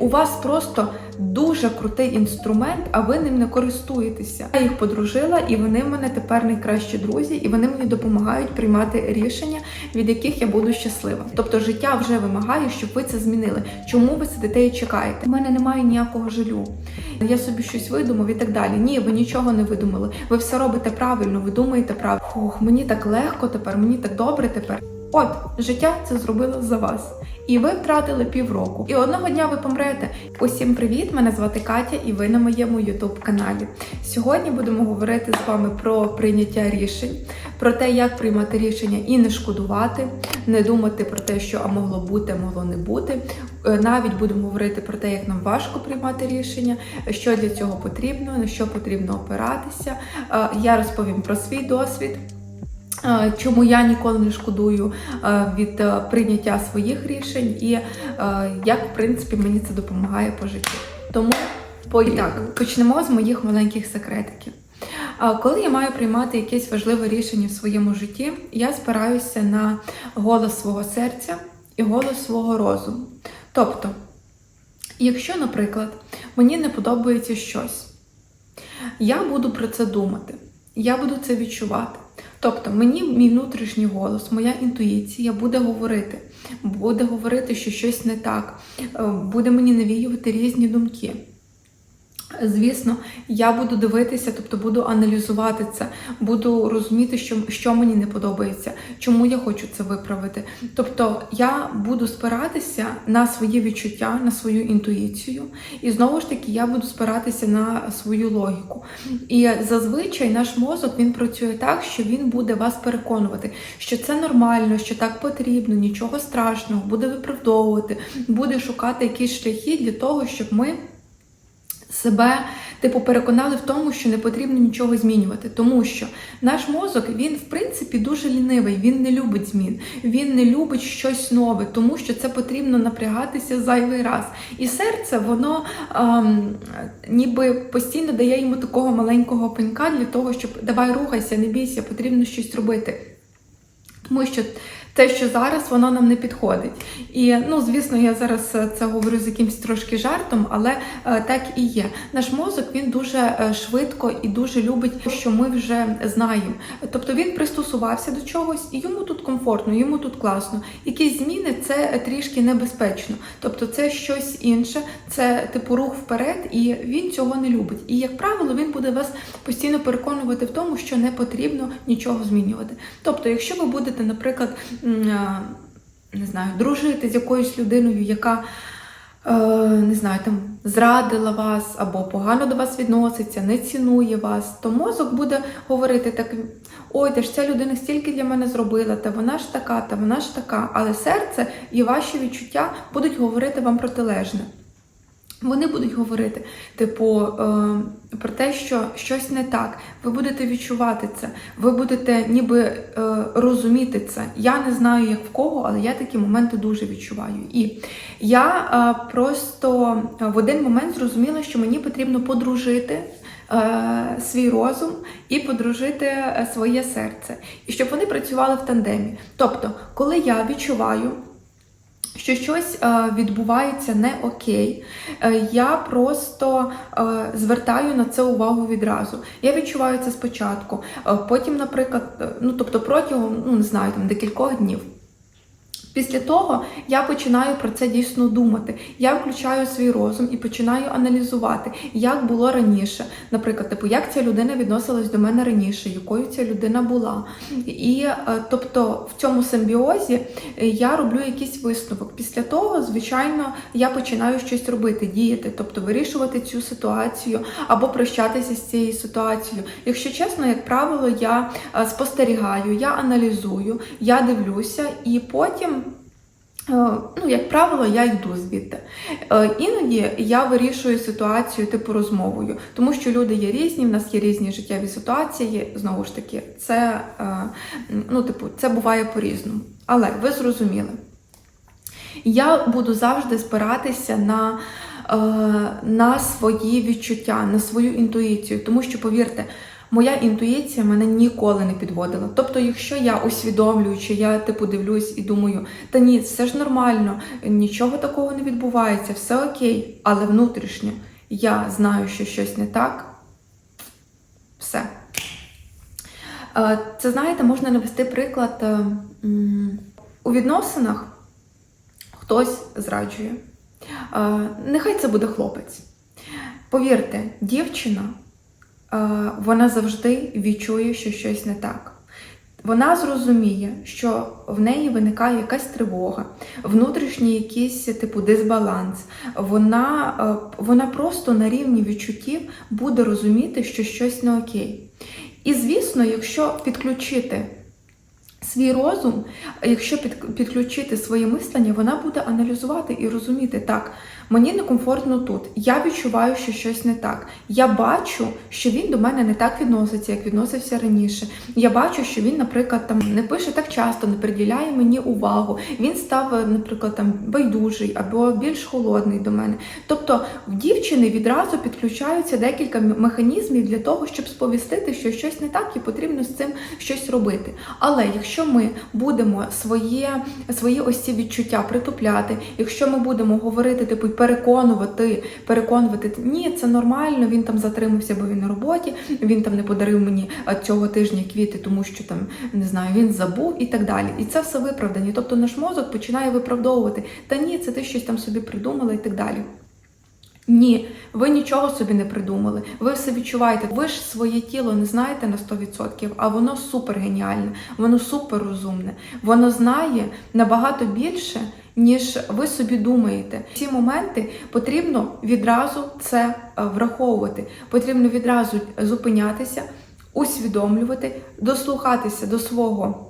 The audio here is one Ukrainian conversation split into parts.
у вас просто дуже крутий інструмент, а ви ним не користуєтеся. Я їх подружила, і вони в мене тепер найкращі друзі, і вони мені допомагають приймати рішення, від яких я буду щаслива. Тобто життя вже вимагає, щоб ви це змінили. Чому ви сидите і чекаєте? У мене немає ніякого жалю. Я собі щось видумав і так далі. Ні, ви нічого не видумали. Ви все робите правильно, ви думаєте правильно. Фух, мені так легко тепер, мені так добре тепер. От, життя це зробило за вас. І ви втратили півроку. І одного дня ви помрете. Усім привіт! Мене звати Катя, і ви на моєму youtube каналі. Сьогодні будемо говорити з вами про прийняття рішень, про те, як приймати рішення і не шкодувати, не думати про те, що а могло бути, а могло не бути. Е, Навіть будемо говорити про те, як нам важко приймати рішення, що для цього потрібно, на що потрібно опиратися. Е, Я розповім про свій досвід. Е, Чому я ніколи не шкодую е, від е, прийняття своїх рішень, і як в принципі мені це допомагає по житті. Тому поїхали. так, почнемо з моїх маленьких секретиків. Коли я маю приймати якесь важливе рішення в своєму житті, я спираюся на голос свого серця і голос свого розуму. Тобто, якщо, наприклад, мені не подобається щось, я буду про це думати, я буду це відчувати. Тобто мені мій внутрішній голос, моя інтуїція буде говорити, буде говорити, що щось не так, е, буде мені навіювати різні думки. Звісно, я буду дивитися, тобто буду аналізувати це, буду розуміти, що, що мені не подобається, чому я хочу це виправити. Тобто я буду спиратися на свої відчуття, на свою інтуїцію, і знову ж таки я буду спиратися на свою логіку. І зазвичай наш мозок він працює так, що він буде вас переконувати, що це нормально, що так потрібно, нічого страшного, буде виправдовувати, буде шукати якісь шляхи для того, щоб ми себе типу переконали в тому, що не потрібно нічого змінювати, тому що наш мозок він в принципі дуже лінивий, він не любить змін, він не любить щось нове, тому що це потрібно напрягатися зайвий раз. І серце воно ем, ніби постійно дає йому такого маленького пенька для того, щоб давай рухайся, не бійся, потрібно щось робити. Тому що те, що зараз, воно нам не підходить. І ну, звісно, я зараз е, це говорю з якимось трошки жартом, але е, так і є. Наш мозок він дуже е, швидко і дуже любить, що ми вже знаємо. Тобто він пристосувався до чогось, і йому тут комфортно, йому тут класно. Якісь зміни це трішки небезпечно. Тобто, це щось інше, це типу рух вперед, і він цього не любить. І як правило, він буде вас постійно переконувати в тому, що не потрібно нічого змінювати. Тобто, якщо ви будете, наприклад, не знаю, дружити з якоюсь людиною, яка е, не знаю, там зрадила вас або погано до вас відноситься, не цінує вас, то мозок буде говорити так: ой, та ж ця людина стільки для мене зробила, та вона ж така, та вона ж така. Але серце і ваші відчуття будуть говорити вам протилежне. Вони будуть говорити, типу, е, про те, що щось не так. Ви будете відчувати це, ви будете ніби е, розуміти це. Я не знаю, як в кого, але я такі моменти дуже відчуваю. І я е, просто в один момент зрозуміла, що мені потрібно подружити. Свій розум і подружити своє серце, і щоб вони працювали в тандемі. Тобто, коли я відчуваю, що щось е, відбувається не окей, е, я просто е, звертаю на це увагу відразу. Я відчуваю це спочатку. Потім, наприклад, ну тобто протягом ну не знаю, там декількох днів. Після того я починаю про це дійсно думати. Я включаю свій розум і починаю аналізувати, як було раніше. Наприклад, типу, як ця людина відносилась до мене раніше, якою ця людина була. І е, тобто в цьому симбіозі е, я роблю якийсь висновок. Після того, звичайно, я починаю щось робити, діяти, тобто вирішувати цю ситуацію або прощатися з цією ситуацією. Якщо чесно, як правило, я е, спостерігаю, я аналізую, я дивлюся і потім. Е, Ну, як правило, я йду звідти. Е, Іноді я вирішую ситуацію типу розмовою, тому що люди є різні, в нас є різні життєві ситуації. Знову ж таки, це, е, ну, типу, це буває по-різному. Але ви зрозуміли, я буду завжди спиратися на, на свої відчуття, на свою інтуїцію, тому що, повірте, Моя інтуїція мене ніколи не підводила. Тобто, якщо я усвідомлюю, чи я типу дивлюсь і думаю, та ні, все ж нормально, нічого такого не відбувається, все окей, але внутрішньо я знаю, що щось не так, все. Е, Це знаєте, можна навести приклад е, у відносинах хтось зраджує. Е, Нехай це буде хлопець. Повірте, дівчина вона завжди відчує, що щось не так. Вона зрозуміє, що в неї виникає якась тривога, внутрішній якийсь типу дисбаланс. Вона, е, вона просто на рівні відчуттів буде розуміти, що щось не окей. І звісно, якщо підключити свій розум, якщо підключити своє мислення, вона буде аналізувати і розуміти, так, мені некомфортно тут, я відчуваю, що щось не так. Я бачу, що він до мене не так відноситься, як відносився раніше. Я бачу, що він, наприклад, там не пише так часто, не приділяє мені увагу. Він став, наприклад, там байдужий або більш холодний до мене. Тобто в дівчини відразу підключаються декілька механізмів для того, щоб сповістити, що щось не так, і потрібно з цим щось робити. Але якщо ми будемо своє, свої ось ці відчуття притупляти, якщо ми будемо говорити, типу, переконувати, переконувати, ні, це нормально, він там затримався, бо він на роботі, він там не подарив мені цього тижня квіти, тому що там не знаю, він забув і так далі. І це все виправдані. Тобто наш мозок починає виправдовувати, та ні, це ти щось там собі придумала і так далі. Ні, ви нічого собі не придумали. Ви все відчуваєте. Ви ж своє тіло не знаєте на 100%, а воно супер геніальне, воно супер розумне. Воно знає набагато більше, ніж ви собі думаєте. Ці моменти потрібно відразу це е, враховувати. Потрібно відразу зупинятися, усвідомлювати, дослухатися до свого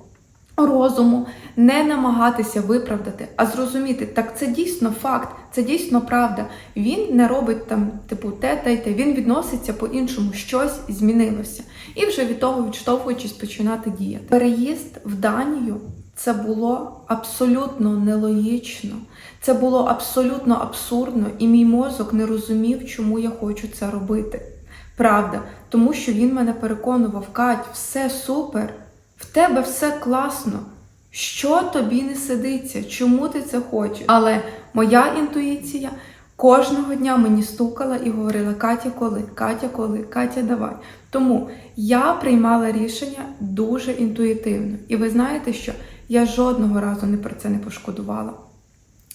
розуму, не намагатися виправдати, а зрозуміти, так це дійсно факт, це дійсно правда. Він не робить там, типу, те й те, він відноситься по-іншому, щось змінилося. І вже від того, відштовхуючись, починати діяти. Переїзд в Данію це було абсолютно нелогічно, це було абсолютно абсурдно, і мій мозок не розумів, чому я хочу це робити. Правда, тому що він мене переконував, Кать, все супер, в тебе все класно. Що тобі не сидиться? Чому ти це хочеш? Але моя інтуїція кожного дня мені стукала і говорила: Катя, коли, Катя, коли, Катя, давай. Тому я приймала рішення дуже інтуїтивно. І ви знаєте, що я жодного разу не про це не пошкодувала.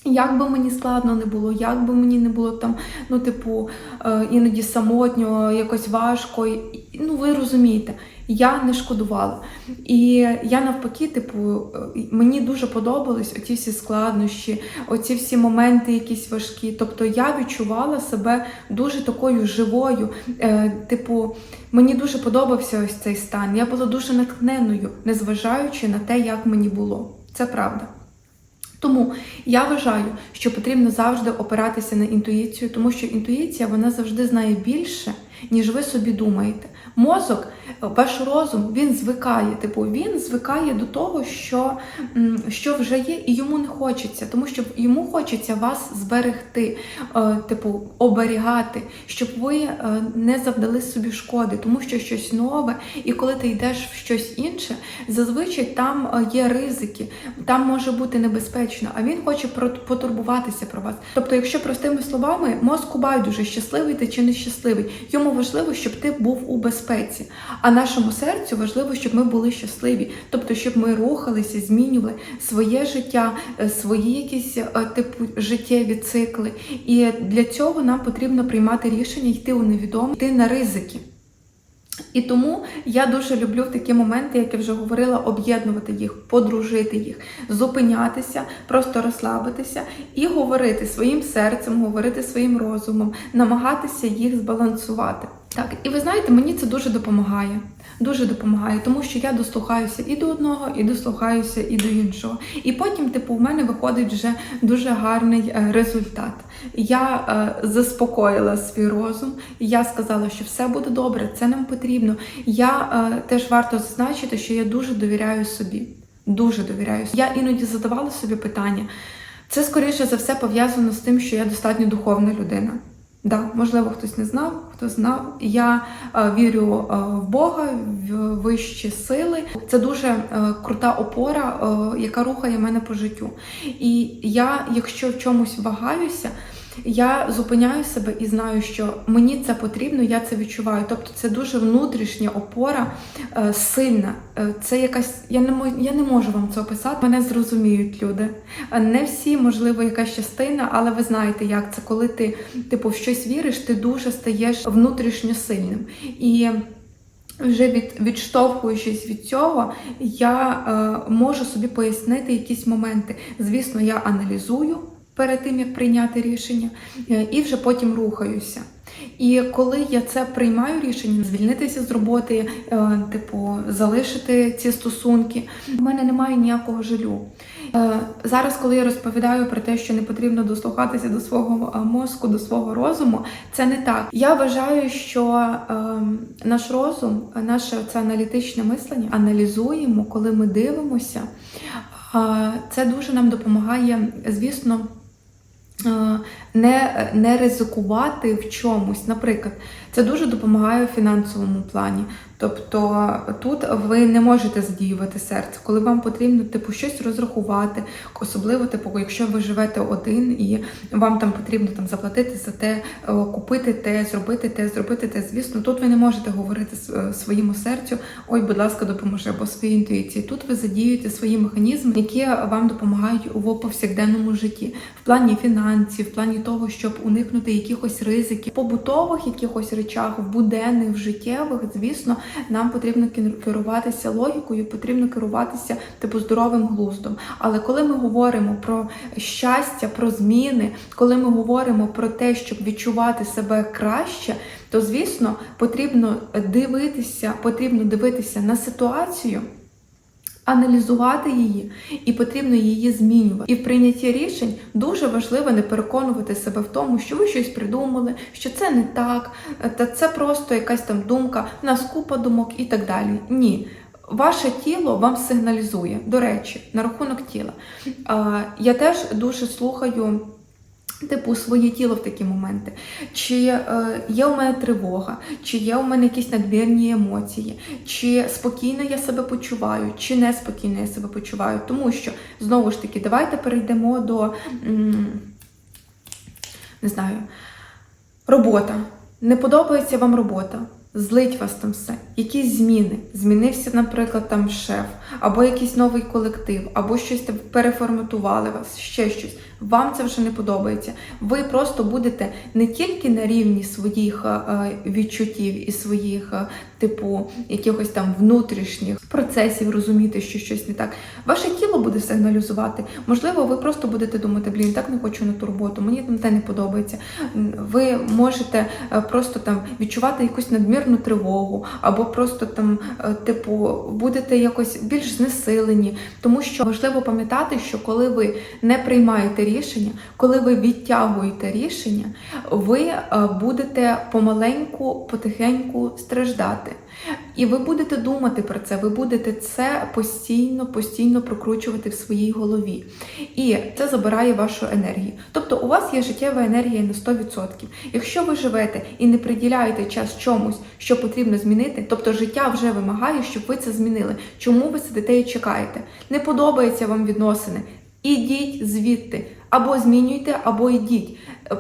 Як би мені складно не було, як би мені не було там, ну, типу, е, іноді самотньо, якось важко. Ну, ви розумієте, я не шкодувала. І я навпаки, типу, мені дуже подобались оці всі складнощі, оці всі моменти якісь важкі. Тобто я відчувала себе дуже такою живою. Е, Типу, мені дуже подобався ось цей стан. Я була дуже натхненною, незважаючи на те, як мені було. Це правда. Тому я вважаю, що потрібно завжди опиратися на інтуїцію, тому що інтуїція вона завжди знає більше, ніж ви собі думаєте. Мозок, е, ваш розум, він звикає. Типу, він звикає до того, що, що вже є, і йому не хочеться, тому що йому хочеться вас зберегти, е, типу, оберігати, щоб ви е, не завдали собі шкоди, тому що щось нове, і коли ти йдеш в щось інше, зазвичай там є ризики, там може бути небезпечно, а він хоче потурбуватися про вас. Тобто, якщо простими словами, мозку байдуже, щасливий ти чи нещасливий, йому важливо, щоб ти був у безпеці. А нашому серцю важливо, щоб ми були щасливі, тобто, щоб ми рухалися, змінювали своє життя, е, свої якісь е, типу життєві цикли. І для цього нам потрібно приймати рішення, йти у невідоме, йти на ризики. І тому я дуже люблю в такі моменти, як я вже говорила, об'єднувати їх, подружити їх, зупинятися, просто розслабитися і говорити своїм серцем, говорити своїм розумом, намагатися їх збалансувати. Так, і ви знаєте, мені це дуже допомагає. Дуже допомагає, тому що я дослухаюся і до одного, і дослухаюся і до іншого. І потім, типу, в мене виходить вже дуже гарний е, результат. Я е, заспокоїла свій розум, я сказала, що все буде добре, це нам потрібно. Я е, теж варто зазначити, що я дуже довіряю собі. Дуже довіряю. Я іноді задавала собі питання. Це скоріше за все пов'язано з тим, що я достатньо духовна людина. Да, можливо, хтось не знав, хто знав. Я е, вірю е, в Бога, в вищі сили. Це дуже е, крута опора, е, яка рухає мене по життю. І я, якщо в чомусь вагаюся, я зупиняю себе і знаю, що мені це потрібно, я це відчуваю. Тобто це дуже внутрішня опора, е, сильна. Е, Це якась. Я не мо- я не можу вам це описати. Мене зрозуміють люди. Е, Не всі, можливо, якась частина, але ви знаєте, як це, коли ти типу в щось віриш, ти дуже стаєш внутрішньо сильним. І вже від, відштовхуючись від цього, я е, можу собі пояснити якісь моменти. Звісно, я аналізую перед тим, як прийняти рішення, е, і вже потім рухаюся. І коли я це приймаю рішення, звільнитися з роботи, е, типу, залишити ці стосунки, в мене немає ніякого жалю. Е, Зараз, коли я розповідаю про те, що не потрібно дослухатися до свого мозку, до свого розуму, це не так. Я вважаю, що наш розум, наше це аналітичне мислення, аналізуємо, коли ми дивимося. Це дуже нам допомагає, звісно. Е, Не, не ризикувати в чомусь. Наприклад, це дуже допомагає в фінансовому плані. Тобто тут ви не можете задіювати серце, коли вам потрібно типу щось розрахувати, особливо, типу, якщо ви живете один і вам там потрібно там заплатити за те, е, купити те, зробити те, зробити те. Звісно, тут ви не можете говорити е, своєму серцю, ой, будь ласка, допоможи, або своїй інтуїції. Тут ви задіюєте свої механізми, які вам допомагають у повсякденному житті, в плані фінансів, в плані того, щоб уникнути якихось ризиків, побутових якихось речах, в буденних, в життєвих, звісно, нам потрібно кер- керуватися логікою, потрібно керуватися типу здоровим глуздом. Але коли ми говоримо про щастя, про зміни, коли ми говоримо про те, щоб відчувати себе краще, то звісно потрібно дивитися, потрібно дивитися на ситуацію. Аналізувати її і потрібно її змінювати. І в прийнятті рішень дуже важливо не переконувати себе в тому, що ви щось придумали, що це не так, та це просто якась там думка, нас купа думок і так далі. Ні. Ваше тіло вам сигналізує. До речі, на рахунок тіла. Я теж дуже слухаю. Типу, своє тіло в такі моменти. Чи е, є у мене тривога, чи є у мене якісь надмірні емоції, чи спокійно я себе почуваю, чи неспокійно я себе почуваю. Тому що, знову ж таки, давайте перейдемо до не знаю, робота. Не подобається вам робота. Злить вас там все, якісь зміни. Змінився, наприклад, там шеф, або якийсь новий колектив, або щось переформатували вас, ще щось. Вам це вже не подобається. Ви просто будете не тільки на рівні своїх е, відчуттів і своїх, е, типу, якихось там внутрішніх процесів розуміти, що щось не так. Ваше тіло буде сигналізувати. Можливо, ви просто будете думати, блін, так не хочу на ту роботу, мені там те не подобається. Ви можете е, просто там відчувати якусь надмірну тривогу, або просто там, е, типу, будете якось більш знесилені. Тому що важливо пам'ятати, що коли ви не приймаєте рішення, коли ви відтягуєте рішення, ви е, будете помаленьку, потихеньку страждати. І ви будете думати про це, ви будете це постійно, постійно прокручувати в своїй голові. І це забирає вашу енергію. Тобто у вас є життєва енергія на 100%. Якщо ви живете і не приділяєте час чомусь, що потрібно змінити, тобто життя вже вимагає, щоб ви це змінили. Чому ви сидите і чекаєте? Не подобаються вам відносини. Ідіть звідти, або змінюйте, або йдіть.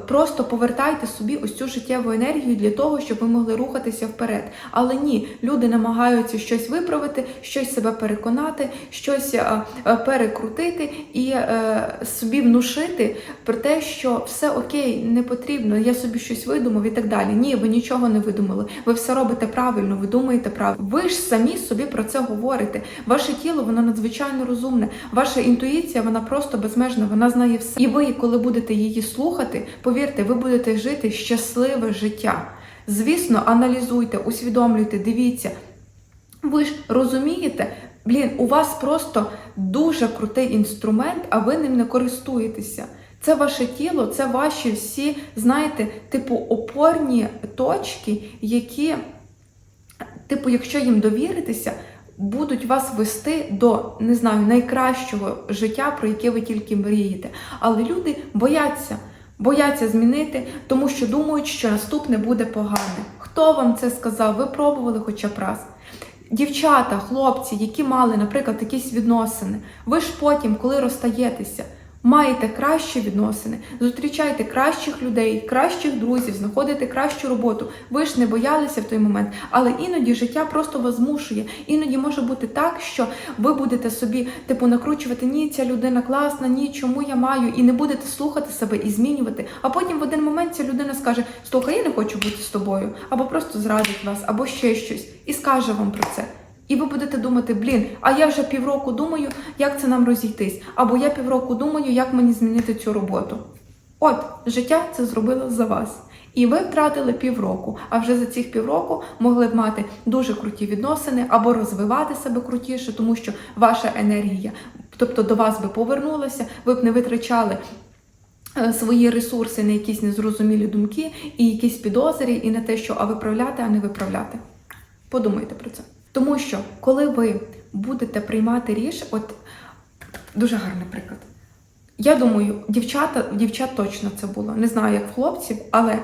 Просто повертайте собі ось цю життєву енергію для того, щоб ви могли рухатися вперед. Але ні, люди намагаються щось виправити, щось себе переконати, щось е, е, перекрутити і е, собі внушити про те, що все окей, не потрібно, я собі щось видумав і так далі. Ні, ви нічого не видумали. Ви все робите правильно, ви думаєте правильно. Ви ж самі собі про це говорите. Ваше тіло воно надзвичайно розумне. Ваша інтуїція вона просто безмежна, вона знає все. І ви, коли будете її слухати, повірте, ви будете жити щасливе життя. Звісно, аналізуйте, усвідомлюйте, дивіться. Ви ж розумієте, блін, у вас просто дуже крутий інструмент, а ви ним не користуєтеся. Це ваше тіло, це ваші всі, знаєте, типу опорні точки, які, типу, якщо їм довіритися, будуть вас вести до не знаю найкращого життя, про яке ви тільки мрієте. Але люди бояться. Бояться змінити, тому що думають, що наступне буде погане. Хто вам це сказав? Ви пробували хоча б раз. Дівчата, хлопці, які мали, наприклад, якісь відносини, ви ж потім, коли розстаєтеся, маєте кращі відносини, зустрічаєте кращих людей, кращих друзів, знаходите кращу роботу. Ви ж не боялися в той момент, але іноді життя просто вас змушує. Іноді може бути так, що ви будете собі типу накручувати ні, ця людина класна, ні, чому я маю, і не будете слухати себе і змінювати. А потім в один момент ця людина скаже: Слухай, я не хочу бути з тобою, або просто зрадить вас, або ще щось, і скаже вам про це. І ви будете думати, блін, а я вже півроку думаю, як це нам розійтись, або я півроку думаю, як мені змінити цю роботу. От, життя це зробило за вас. І ви втратили півроку, а вже за цих півроку могли б мати дуже круті відносини або розвивати себе крутіше, тому що ваша енергія, тобто до вас би повернулася, ви б не витрачали е, свої ресурси на якісь незрозумілі думки і якісь підозрі, і на те, що а виправляти, а не виправляти. Подумайте про це. Тому що коли ви будете приймати рішення, от дуже гарний приклад. Я думаю, дівчата, дівчат точно це було. Не знаю, як в хлопців, але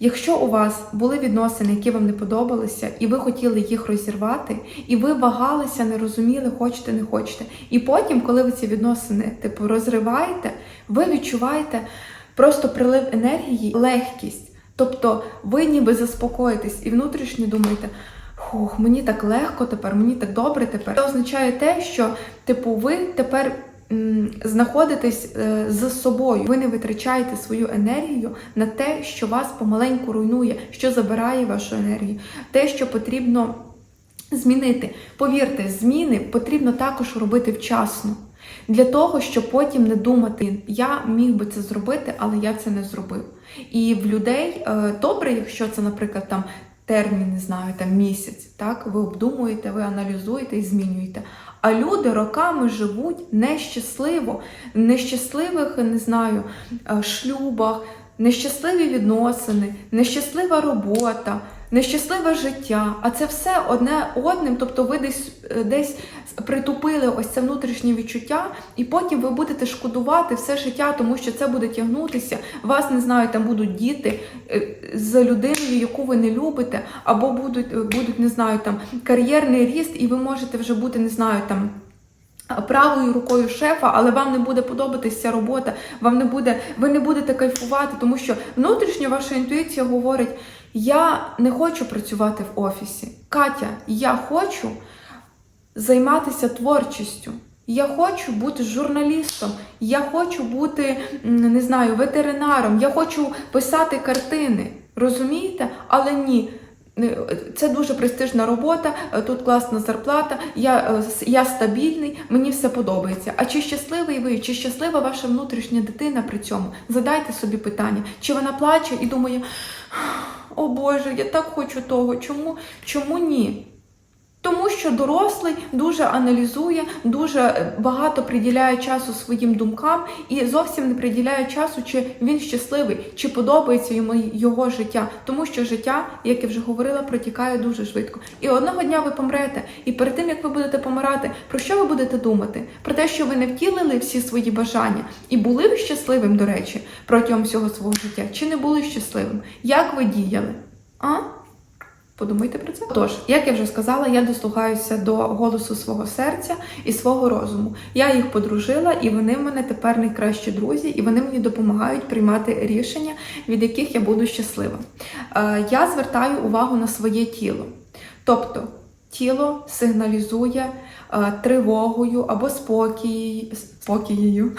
якщо у вас були відносини, які вам не подобалися, і ви хотіли їх розірвати, і ви вагалися, не розуміли, хочете, не хочете. І потім, коли ви ці відносини типу розриваєте, ви відчуваєте просто прилив енергії, легкість. Тобто ви ніби заспокоїтесь і внутрішньо думаєте. Хух, мені так легко тепер, мені так добре тепер. Це означає те, що типу ви тепер м, знаходитесь е, з собою. Ви не витрачаєте свою енергію на те, що вас помаленьку руйнує, що забирає вашу енергію, те, що потрібно змінити. Повірте, зміни потрібно також робити вчасно. Для того, щоб потім не думати, я міг би це зробити, але я це не зробив. І в людей е, добре, якщо це, наприклад, там термін, не знаю, там місяць, так, ви обдумуєте, ви аналізуєте і змінюєте. А люди роками живуть нещасливо, в нещасливих, не знаю, е, шлюбах, нещасливі відносини, нещаслива робота, нещасливе життя. А це все одне одним, тобто ви десь е, десь притупили ось це внутрішнє відчуття, і потім ви будете шкодувати все життя, тому що це буде тягнутися. Вас не знаю, там будуть діти е, з людиною, яку ви не любите, або будуть, е, будуть не знаю, там кар'єрний ріст, і ви можете вже бути, не знаю, там. Правою рукою шефа, але вам не буде подобатися робота, вам не буде, ви не будете кайфувати, тому що внутрішньо ваша інтуїція говорить: я не хочу працювати в офісі. Катя, я хочу займатися творчістю. Я хочу бути журналістом, я хочу бути, не знаю, ветеринаром, я хочу писати картини. Розумієте? Але ні. Це дуже престижна робота, е, тут класна зарплата, я, е, я стабільний, мені все подобається. А чи щасливий ви, чи щаслива ваша внутрішня дитина при цьому? Задайте собі питання, чи вона плаче і думає, о Боже, я так хочу того. Чому? Чому ні? Тому що дорослий дуже аналізує, дуже е, багато приділяє часу своїм думкам і зовсім не приділяє часу, чи він щасливий, чи подобається йому його життя. Тому що життя, як я вже говорила, протікає дуже швидко. І одного дня ви помрете. І перед тим як ви будете помирати, про що ви будете думати? Про те, що ви не втілили всі свої бажання і були ви щасливим, до речі, протягом всього свого життя, чи не були щасливим? Як ви діяли? А? Подумайте про це. Тож, як я вже сказала, я дослухаюся до голосу свого серця і свого розуму. Я їх подружила, і вони в мене тепер найкращі друзі, і вони мені допомагають приймати рішення, від яких я буду щаслива. Е, я звертаю увагу на своє тіло. Тобто, тіло сигналізує е, тривогою або спокій, спокією.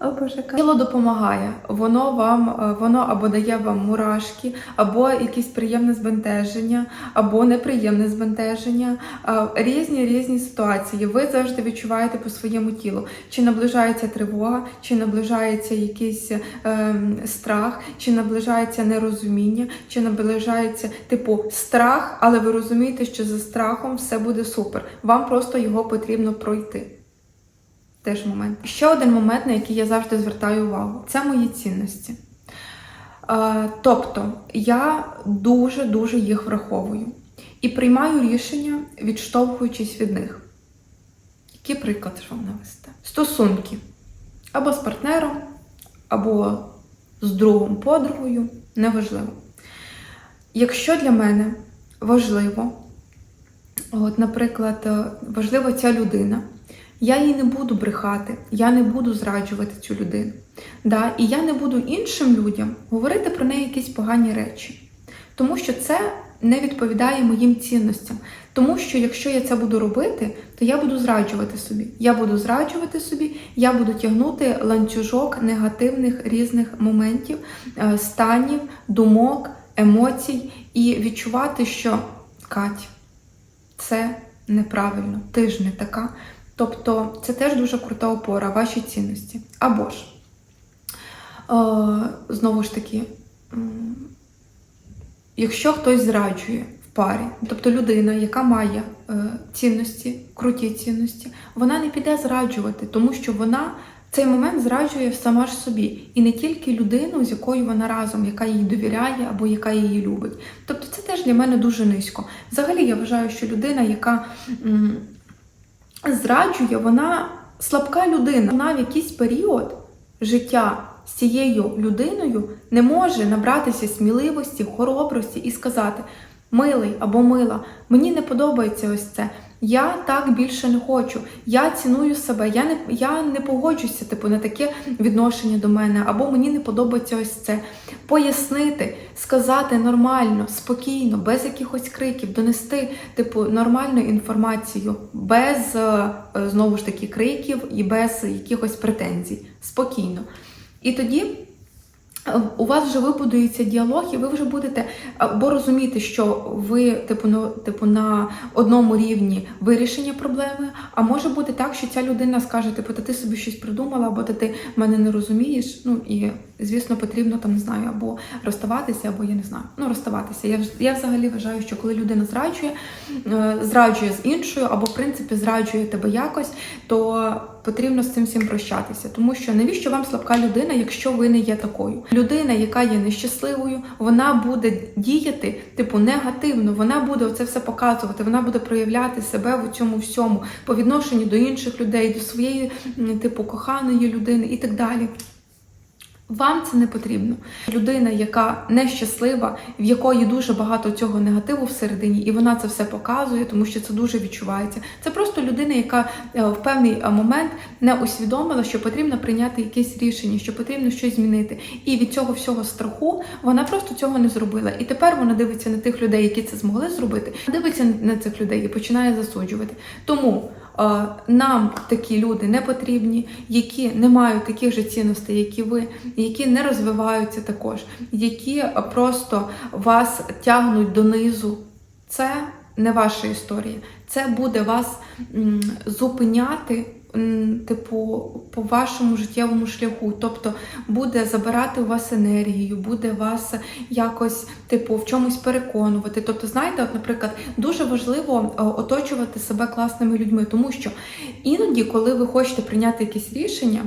О, Боже, тіло допомагає. Воно вам е, воно або дає вам мурашки, або якесь приємне збентеження, або неприємне збентеження. Е, Різні різні ситуації. Ви завжди відчуваєте по своєму тілу, чи наближається тривога, чи наближається якийсь ем, страх, чи наближається нерозуміння, чи наближається типу страх, але ви розумієте, що за страхом все буде супер. Вам просто його потрібно пройти. Теж момент. Ще один момент, на який я завжди звертаю увагу, це мої цінності. Е, тобто я дуже-дуже їх враховую і приймаю рішення, відштовхуючись від них. Який приклад вам навести? Стосунки або з партнером, або з другом подругою, неважливо. Якщо для мене важливо, от, наприклад, е, важлива ця людина, я їй не буду брехати, я не буду зраджувати цю людину. Да? І я не буду іншим людям говорити про неї якісь погані речі. Тому що це не відповідає моїм цінностям. Тому що якщо я це буду робити, то я буду зраджувати собі. Я буду зраджувати собі, я буду тягнути ланцюжок негативних різних моментів, е, станів, думок, емоцій і відчувати, що Кать, це неправильно, ти ж не така. Тобто це теж дуже крута опора, ваші цінності. Або ж, е, знову ж таки, якщо хтось зраджує в парі, тобто людина, яка має е, цінності, круті цінності, вона не піде зраджувати, тому що вона цей момент зраджує сама ж собі. І не тільки людину, з якою вона разом, яка їй довіряє або яка її любить. Тобто це теж для мене дуже низько. Взагалі я вважаю, що людина, яка зраджує, вона слабка людина. Вона в якийсь період життя з цією людиною не може набратися сміливості, хоробрості і сказати: милий або мила, мені не подобається ось це. Я так більше не хочу. Я ціную себе. Я не я не погоджуся типу на таке відношення до мене, або мені не подобається ось це. Пояснити, сказати нормально, спокійно, без якихось криків, донести типу нормальну інформацію, без е, е, знову ж таки криків і без якихось претензій. Спокійно. І тоді у вас вже вибудується діалог, і ви вже будете або розуміти, що ви типу, ну, типу на одному рівні вирішення проблеми. А може бути так, що ця людина скаже, типу, та ти собі щось придумала, або та ти мене не розумієш. Ну і звісно, потрібно там не знаю, або розставатися, або я не знаю. Ну розставатися. Я я взагалі вважаю, що коли людина зраджує, е, зраджує з іншою, або в принципі зраджує тебе якось, то потрібно з цим всім прощатися. Тому що навіщо вам слабка людина, якщо ви не є такою? Людина, яка є нещасливою, вона буде діяти типу негативно. Вона буде оце все показувати, вона буде проявляти себе в цьому всьому по відношенню до інших людей, до своєї типу коханої людини і так далі. Вам це не потрібно. Людина, яка нещаслива, в якої дуже багато цього негативу всередині, і вона це все показує, тому що це дуже відчувається. Це просто людина, яка е, в певний е, момент не усвідомила, що потрібно прийняти якесь рішення, що потрібно щось змінити. І від цього всього страху вона просто цього не зробила. І тепер вона дивиться на тих людей, які це змогли зробити, дивиться на цих людей і починає засуджувати. Тому. Нам такі люди не потрібні, які не мають таких же цінностей, як і ви, які не розвиваються також, які просто вас тягнуть донизу. Це не ваша історія. Це буде вас зупиняти, типу, по вашому життєвому шляху. Тобто буде забирати у вас енергію, буде вас якось, типу, в чомусь переконувати. Тобто, знаєте, от, наприклад, дуже важливо е, оточувати себе класними людьми, тому що іноді, коли ви хочете прийняти якесь рішення.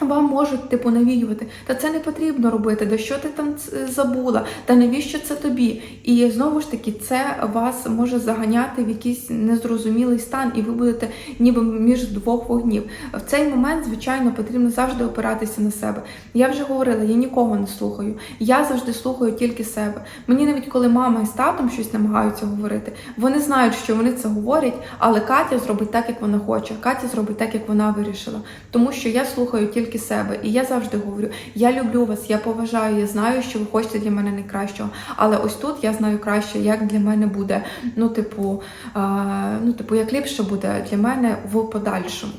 Вам можуть типу навіювати, та це не потрібно робити, да що ти там забула, та навіщо це тобі? І знову ж таки, це вас може заганяти в якийсь незрозумілий стан, і ви будете ніби між двох вогнів. В цей момент, звичайно, потрібно завжди опиратися на себе. Я вже говорила, я нікого не слухаю. Я завжди слухаю тільки себе. Мені навіть коли мама і з татом щось намагаються говорити, вони знають, що вони це говорять, але Катя зробить так, як вона хоче. Катя зробить так, як вона вирішила. Тому що я слухаю тільки себе, і я завжди говорю: я люблю вас, я поважаю, я знаю, що ви хочете для мене найкращого. Але ось тут я знаю краще, як для мене буде. Ну, типу, а, ну, типу, як ліпше буде для мене в подальшому.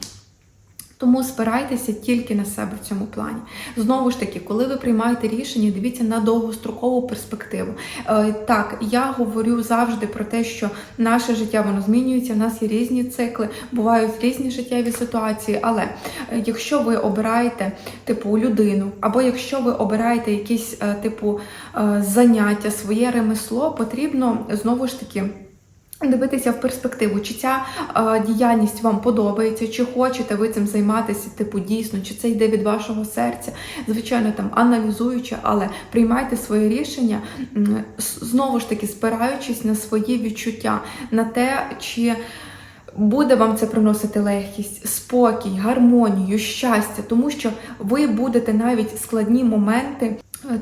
Тому спирайтеся тільки на себе в цьому плані. Знову ж таки, коли ви приймаєте рішення, дивіться на довгострокову перспективу. Е, так, я говорю завжди про те, що наше життя воно змінюється, в нас є різні цикли, бувають різні життєві ситуації. Але е, якщо ви обираєте типу людину, або якщо ви обираєте якісь е, типу заняття, своє ремесло, потрібно знову ж таки. Дивитися в перспективу, чи ця е, діяльність вам подобається, чи хочете ви цим займатися, типу дійсно, чи це йде від вашого серця. Звичайно, там аналізуючи, але приймайте своє рішення знову ж таки спираючись на свої відчуття, на те, чи Буде вам це приносити легкість, спокій, гармонію, щастя, тому що ви будете навіть складні моменти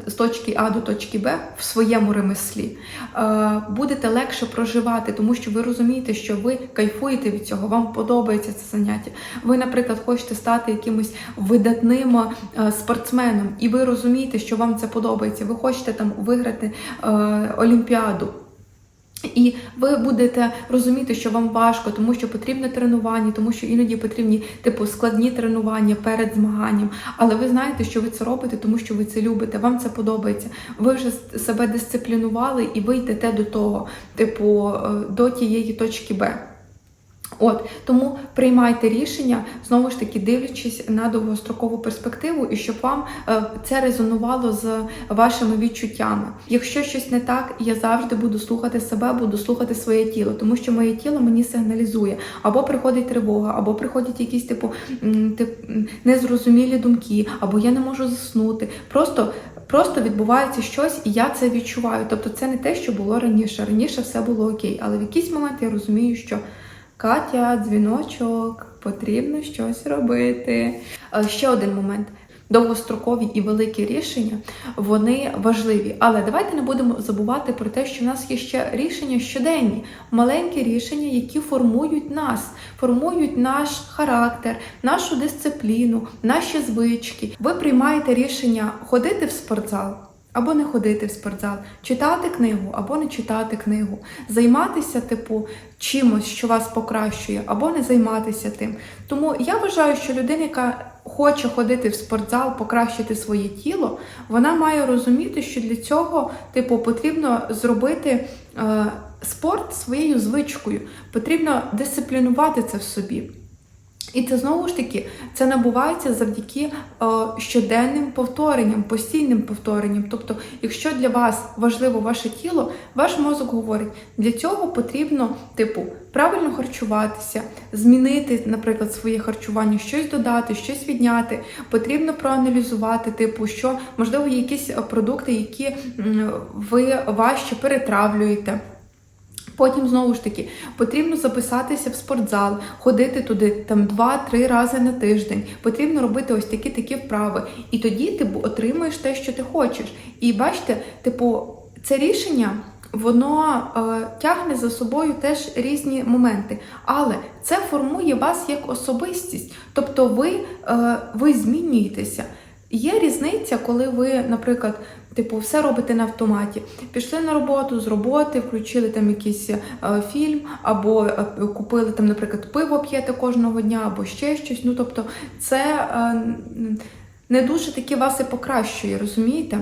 з точки А до точки Б в своєму ремеслі. Е, Будете легше проживати, тому що ви розумієте, що ви кайфуєте від цього, вам подобається це заняття. Ви, наприклад, хочете стати якимось видатним е, спортсменом, і ви розумієте, що вам це подобається. Ви хочете там виграти е, Олімпіаду. І ви будете розуміти, що вам важко, тому що потрібне тренування, тому що іноді потрібні типу складні тренування перед змаганням. Але ви знаєте, що ви це робите, тому що ви це любите, вам це подобається. Ви вже себе дисциплінували і ви йдете до того, типу, е, до тієї точки Б. От тому приймайте рішення знову ж таки дивлячись на довгострокову перспективу, і щоб вам е, це резонувало з вашими відчуттями. Якщо щось не так, я завжди буду слухати себе, буду слухати своє тіло, тому що моє тіло мені сигналізує, або приходить тривога, або приходять якісь типу тип, незрозумілі думки, або я не можу заснути. Просто Просто відбувається щось, і я це відчуваю. Тобто, це не те, що було раніше. Раніше все було окей, але в якийсь момент я розумію, що Катя, дзвіночок, потрібно щось робити. Е, Ще один момент. Довгострокові і великі рішення вони важливі. Але давайте не будемо забувати про те, що в нас є ще рішення щоденні, маленькі рішення, які формують нас, формують наш характер, нашу дисципліну, наші звички. Ви приймаєте рішення ходити в спортзал. Або не ходити в спортзал, читати книгу, або не читати книгу, займатися, типу, чимось, що вас покращує, або не займатися тим. Тому я вважаю, що людина, яка хоче ходити в спортзал, покращити своє тіло, вона має розуміти, що для цього, типу, потрібно зробити е, спорт своєю звичкою, потрібно дисциплінувати це в собі. І це знову ж таки це набувається завдяки е, щоденним повторенням, постійним повторенням. Тобто, якщо для вас важливо ваше тіло, ваш мозок говорить, для цього потрібно, типу, правильно харчуватися, змінити, наприклад, своє харчування, щось додати, щось відняти. Потрібно проаналізувати, типу, що можливо є якісь е, продукти, які ви важче перетравлюєте. Потім знову ж таки потрібно записатися в спортзал, ходити туди там 2-3 рази на тиждень. Потрібно робити ось такі такі вправи. І тоді ти отримуєш те, що ти хочеш. І бачите, типу, це рішення. Воно е, тягне за собою теж різні моменти, але це формує вас як особистість. Тобто ви, е, ви змінюєтеся. Є різниця, коли ви, наприклад, типу, все робите на автоматі. Пішли на роботу з роботи, включили там якийсь е, фільм, або е, купили там, наприклад, пиво п'єте кожного дня, або ще щось. Ну тобто, це е, не дуже таки вас і покращує, розумієте?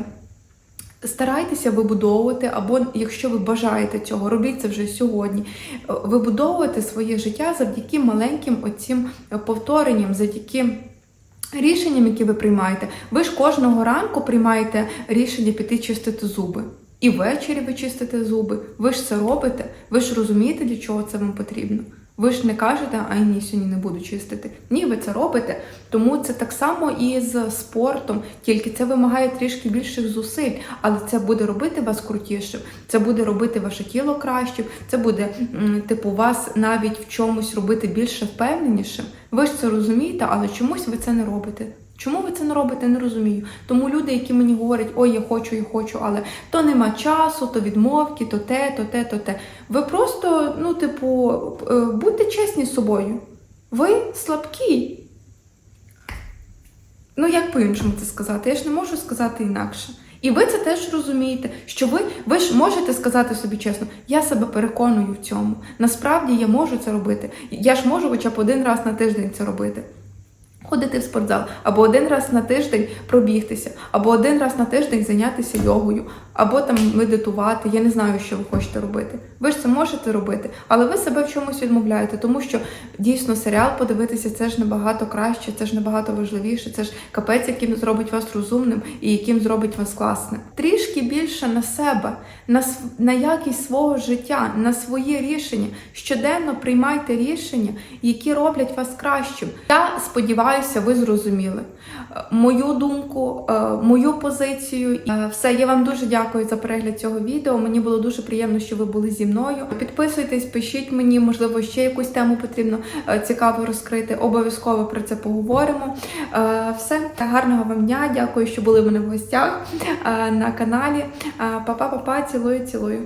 Старайтеся вибудовувати, або якщо ви бажаєте цього, робіть це вже сьогодні. Вибудовувати своє життя завдяки маленьким оцім повторенням, завдяки рішенням, які ви приймаєте. Ви ж кожного ранку приймаєте рішення піти чистити зуби. І ввечері ви чистите зуби. Ви ж це робите, ви ж розумієте, для чого це вам потрібно. Ви ж не кажете, а ні, сьогодні не буду чистити. Ні, ви це робите. Тому це так само і з спортом, тільки це вимагає трішки більших зусиль, але це буде робити вас крутішим, це буде робити ваше тіло кращим, це буде, типу, вас навіть в чомусь робити більше впевненішим. Ви ж це розумієте, але чомусь ви це не робите. Чому ви це не робите, не розумію. Тому люди, які мені говорять, ой, я хочу, я хочу, але то нема часу, то відмовки, то те, то те, то те. Ви просто, ну, типу, е, будьте чесні з собою. Ви слабкі. Ну, як по-іншому це сказати? Я ж не можу сказати інакше. І ви це теж розумієте, що ви, ви ж можете сказати собі чесно, я себе переконую в цьому. Насправді я можу це робити. Я ж можу хоча б один раз на тиждень це робити. Ходити в спортзал, або один раз на тиждень пробігтися, або один раз на тиждень зайнятися йогою, або там медитувати. Я не знаю, що ви хочете робити. Ви ж це можете робити, але ви себе в чомусь відмовляєте, тому що дійсно серіал подивитися це ж набагато краще, це ж набагато важливіше, це ж капець, яким зробить вас розумним і яким зробить вас класним. Трішки більше на себе, на, на якість свого життя, на своє рішення. Щоденно приймайте рішення, які роблять вас кращим. Я сподіваюся. Сподіваюся, ви зрозуміли мою думку, е, мою позицію. Е, Все, я вам дуже дякую за перегляд цього відео. Мені було дуже приємно, що ви були зі мною. Підписуйтесь, пишіть мені, можливо, ще якусь тему потрібно е, цікаво розкрити. Обов'язково про це поговоримо. Все, гарного вам дня. Дякую, що були в мене в гостях на каналі. Па-па-па-па, цілую, цілую.